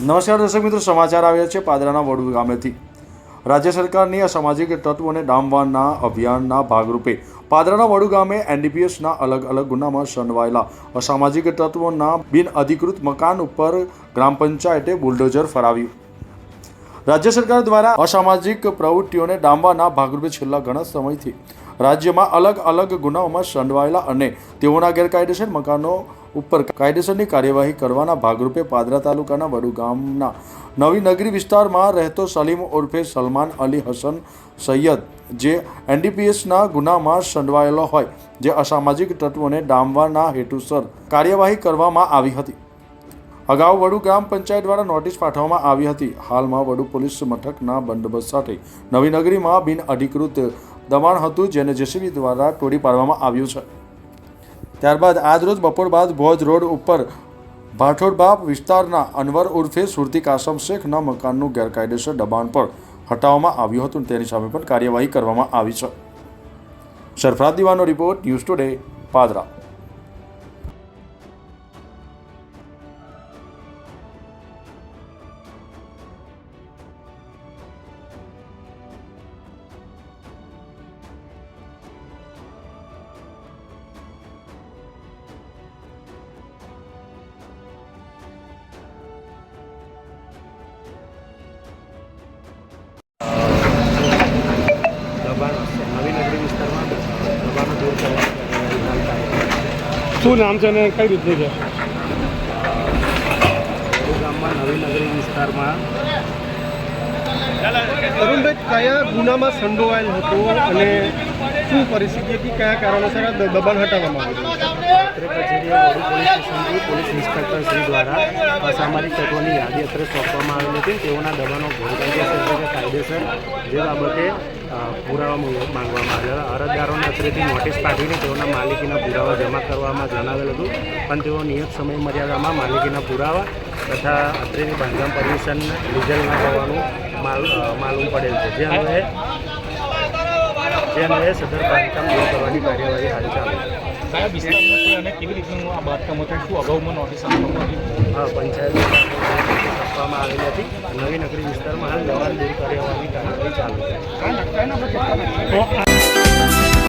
નમસ્કાર દર્શક મિત્રો, સમાચાર આવ્યા છે પાદરાના વડુ ગામેથી. રાજ્ય સરકારની અસામાજિક તત્વોને ડામવાના અભિયાનના ભાગરૂપે પાદરાના વડુ ગામે એનડીપીએસના અલગ અલગ ગુનામાં સંડવાયેલા અસામાજિક તત્વોના બિનઅધિકૃત મકાન ઉપર ગ્રામ પંચાયતે બુલડોઝર ફરાવ્યું. રાજ્ય સરકાર દ્વારા અસામાજિક પ્રવૃત્તિઓને ડામવાના ભાગરૂપે છેલ્લા ઘણા સમયથી રાજ્યમાં અલગ અલગ ગુનાઓમાં સંડવાયેલા અને તેઓના ગેરકાયદેસર મકાનો ઉપર કાયદેસરની કાર્યવાહી કરવાના ભાગરૂપે પાદરા તાલુકાના વડુ ગામના નવી નગરી વિસ્તારમાં રહેતો સલીમ ઉર્ફે સલમાન અલી હસન સૈયદ, જે એનડીપીએસના ગુનામાં સંડવાયેલો હોય, જે અસામાજિક તત્વોને ડામવાના હેતુસર કાર્યવાહી કરવામાં આવી હતી. અગાઉ વડુ ગ્રામ પંચાયત દ્વારા નોટિસ પાઠવવામાં આવી હતી. હાલમાં વડુ પોલીસ મથકના બંદોબસ્ત સાથે નવી નગરીમાં બિન અધિકૃત દબાણ હતું, જેને જેસીબી દ્વારા તોડી પાડવામાં આવ્યું છે. ત્યારબાદ આજરોજ બપોર બાદ ભોજ રોડ ઉપર ભાઠોડબાપ વિસ્તારના અનવર ઉર્ફે સુરતી કાસમ શેખના મકાનનું ગેરકાયદેસર દબાણ પર હટાવવામાં આવ્યું હતું. તેની સામે પણ કાર્યવાહી કરવામાં આવી છે. સરફરાદ દીવાનો રિપોર્ટ ન્યૂઝ ટુડે પાદરા. શું નામ છે અને કઈ રીતનું છે? ગામમાં નવી નગરી વિસ્તારમાં અરુણભાઈ કયા ગુનામાં સંડોવાયેલ હતો અને શું પરિસ્થિતિ હતી? કયા કારણોસર આ દબાણ હટાવવામાં આવ્યું પોલીસ ઇન્સ્પેક્ટર શ્રી દ્વારા અસામાજિક તત્વોની યાદી અત્રે સોંપવામાં આવેલી હતી તેઓના દબાણો ગેરકાયદેસર કાયદેસર જે બાબતે પુરાવા માંગ- માંગવામાં આવેલા અરજદારોને અત્રેથી નોટિસ પાઠવીને તેઓના માલિકીના પુરાવા જમા કરવામાં જણાવેલ હતું. પણ તેઓ નિયત સમય મર્યાદામાં માલિકીના પુરાવા તથા અત્રેની બાંધકામ પરમિશન લીધેલ ન માલ માલુમ પડેલ છે. જે અન્વયે જે સદર બાંધકામ દૂર કરવાની કાર્યવાહી હાલ ચાલે કયા વિસ્તારમાં છે અને કેવી રીતનું આ બાંધકામ હતું? શું અગાઉમાં નોટિસ આપવામાં આવી? હા પંચાયત આપવામાં આવેલી હતી. નવી નગરી વિસ્તારમાં હાલ દવા દૂર કરવાની કાર્યવાહી ચાલુ છે.